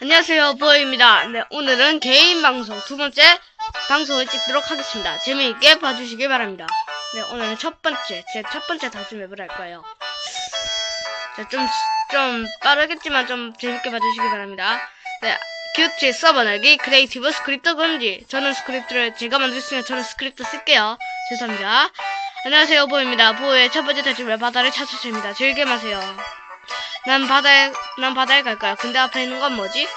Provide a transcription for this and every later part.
안녕하세요, 보입니다. 네, 오늘은 개인 방송 두 번째 방송을 찍도록 하겠습니다. 재미있게 봐주시길 바랍니다. 네, 오늘은 첫 번째, 제 첫 번째 다시 맵을 할 거예요. 자, 좀, 좀 빠르겠지만 좀 재밌게 봐주시기 바랍니다. 네, 규칙 서버 열기, 크리에이티브 스크립트 금지. 저는 스크립트를 제가 만들었으면 저는 스크립트 쓸게요. 죄송합니다. 안녕하세요, 보입니다. 보의 첫 번째 탈출맵 바다를 찾으십니다. 즐겨 마세요. 난 바다에, 난 바다에 갈 거야. 근데 앞에 있는 건 뭐지?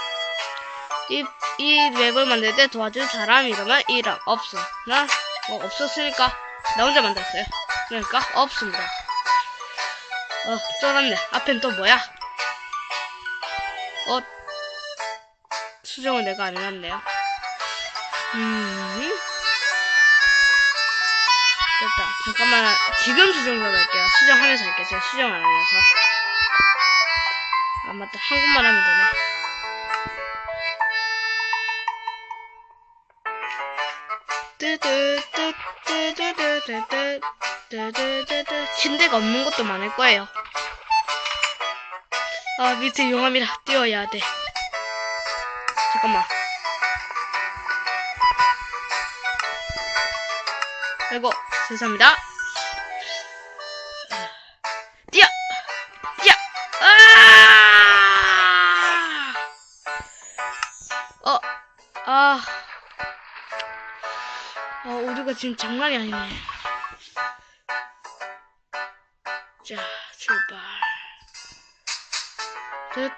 이, 이 맵을 만들 때 도와줄 사람 이름은 이름 없어. 나, 뭐, 없었으니까. 나 혼자 만들었어요. 그러니까, 없습니다. 어, 쫄았네. 앞엔 또 뭐야? 어, 수정은 내가 안 해놨네요. 음. 됐다. 잠깐만, 지금 수정 좀 할게요. 수정하면서 할게요. 제가 수정 안 해서. 아, 맞다. 한국말 하면 되네. 뚜두뚜뚜뚜뚜뚜뚜뚜뚜뚜 침대가 없는 것도 많을 거예요. 아, 밑에 용암이라 뛰어야 돼. 잠깐만. 아이고, 죄송합니다. 아. 어, 우리가 지금 장난이 아니네. 자, 출발. 끝.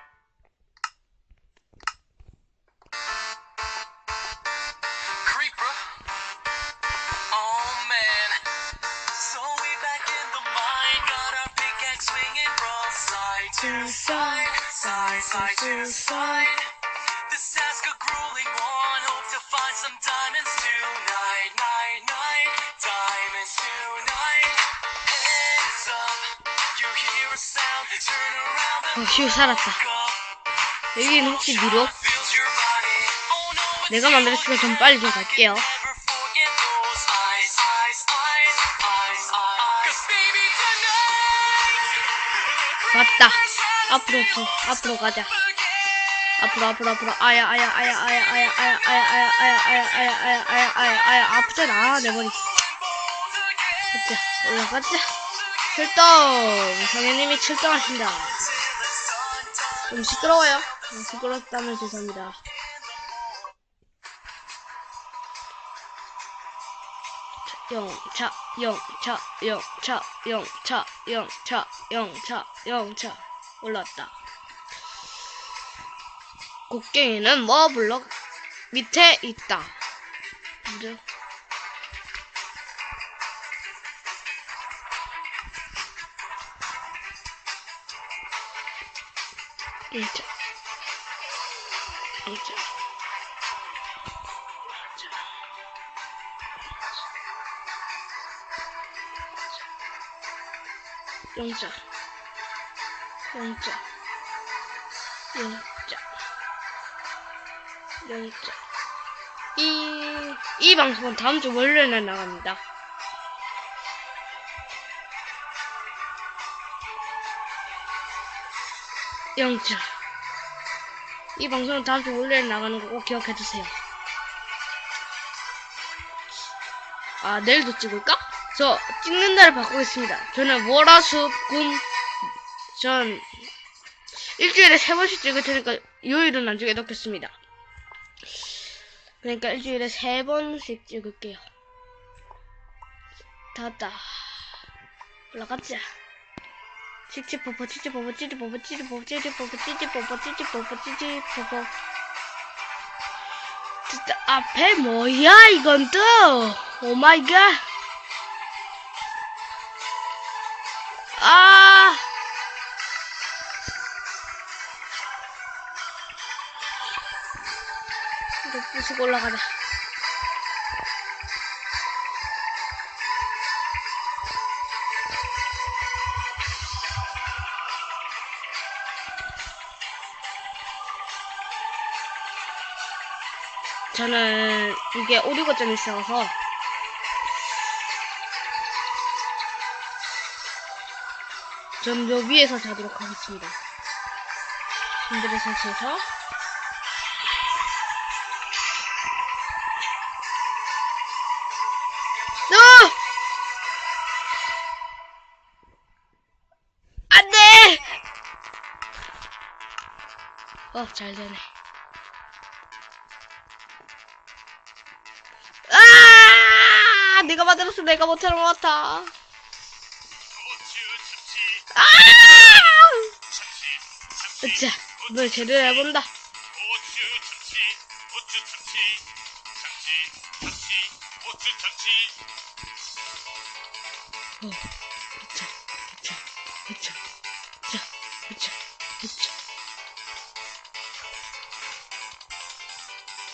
Creeper. Oh man. 휴, 살았다. 여기는 혹시 미로? Oh 내가 만들었으면 좀 빨리 좀 갈게요. 맞다. 앞으로, 더, 앞으로 가자. 앞으로, 앞으로, 앞으로. 아야, 아야, 아야, 아야, 아야, 아야, 아야, 아야, 아야, 아야, 아야, 아야, 아야, 아야, 아야, 아프잖아, 내 머리. 가자, 올라가자. 출동! 성현님이 출동하신다. 좀 시끄러워요. 어, 시끄럽다면 죄송합니다. 영차, 영차, 영차, 영차, 영차, 영차, 영차. 올랐다. 곡괭이는 뭐 블럭 밑에 있다. 근데 영차, 영차, 영차, 영차, 영차. 이, 이 방송은 다음 주 월요일에 나갑니다. 영차. 이 방송은 다음 주 월요일에 나가는 거 꼭 기억해 주세요. 아, 내일도 찍을까? 저, 찍는 날을 바꾸겠습니다. 저는 월화수 금, 전, 일주일에 세 번씩 찍을 테니까, 요일은 나중에 넣겠습니다. 그러니까 일주일에 세 번씩 찍을게요. 다 왔다. 올라가자. 찌찌뽀뽀, 찌찌뽀뽀, 찌찌뽀뽀, 찌찌뽀뽀, 찌찌뽀뽀, 찌찌뽀뽀, 찌찌뽀뽀, 찌찌뽀뽀. 진짜 앞에 뭐야, 이건 또! 오 마이 갓! 아! 부수고 올라가자. 저는 이게 오리고점이 있어서 전 요 위에서 자도록 하겠습니다. 침대를 설치해서 어, 잘 되네. 아! 내가 만들었어. 내가 못하는 것 같아. 아! 으쌰, 뭘 제대로 해본다.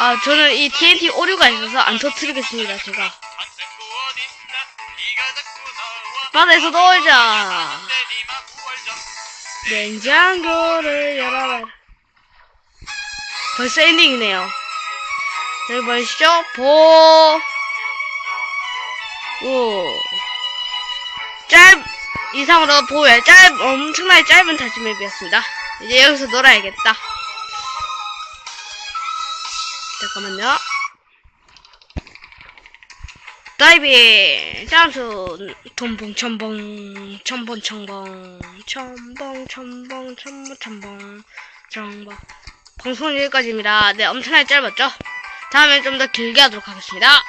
아, 저는 이 TNT 오류가 있어서 안 터뜨리겠습니다, 제가. 바다에서 놀자. 냉장고를 열어라. 벌써 엔딩이네요. 여기 보이시죠? 보. 오. 짧, 이상으로 보호의 짧, 엄청나게 짧은 타지 맵이었습니다. 이제 여기서 놀아야겠다. 잠깐만요. 다이빙! 짬수! 톰봉, 첨봉, 첨봉, 첨봉, 첨봉, 첨봉, 첨봉, 첨봉, 첨봉. 방송은 여기까지입니다. 네, 엄청나게 짧았죠? 다음엔 좀더 길게 하도록 하겠습니다.